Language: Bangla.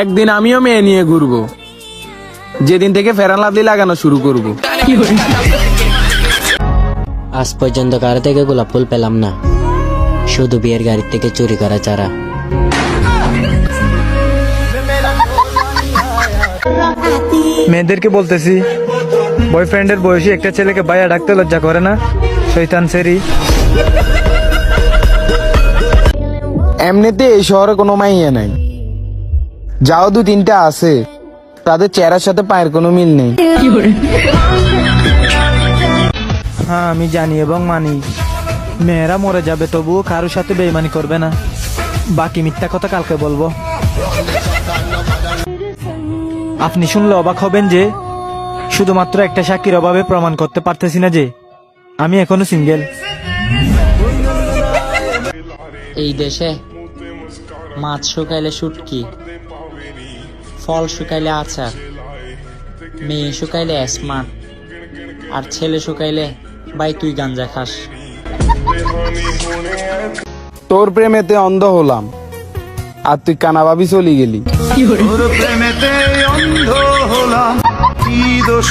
একদিন আমিও মেয়ে নিয়ে ঘুরবো। যেদিন থেকে ফেরান লাভলি লাগানো শুরু করব। আজ পর্যন্ত কারও থেকে গোলাপ ফুল পেলাম না। শুধু বিয়ের গাড়ির থেকে চুরি করা চারা। মেয়েদেরকে বলতেছি বয়ফ্রেন্ডের বয়সী একটা ছেলেকে বাইয়া ডাকতে লজ্জা করে না? শৈতান সেরি। এমনিতে এই শহরে কোনো মাইয়া নাই। যাও দু তিনটা আছে। তাদের চেহারার সাথে পায়ের কোনো মিল নেই। হ্যাঁ আমি জানি এবং মানি। মেয়েরা মরে যাবে তবুও কারোর সাথে বেইমানি করবে না। বাকি মিথ্যা কথা কালকে বলব। আপনি শুনলে অবাক হবেন যে শুধুমাত্র একটা সাক্ষীর অভাবে প্রমাণ করতে পারতেছি না যে আমি এখনও সিঙ্গেল। এই দেশে মাছ শুকাইলে শুটকি ফল শুকাইলে আচার মেয়ে শুকাইলে স্মার্ট আর ছেলে শুকাইলে ভাই তুই গাঞ্জা খাস। তোর প্রেমেতে অন্ধ হলাম আর তুই কানাভাবি চলি গেলি। তোর প্রেমেতে অন্ধ হলাম কি দোষ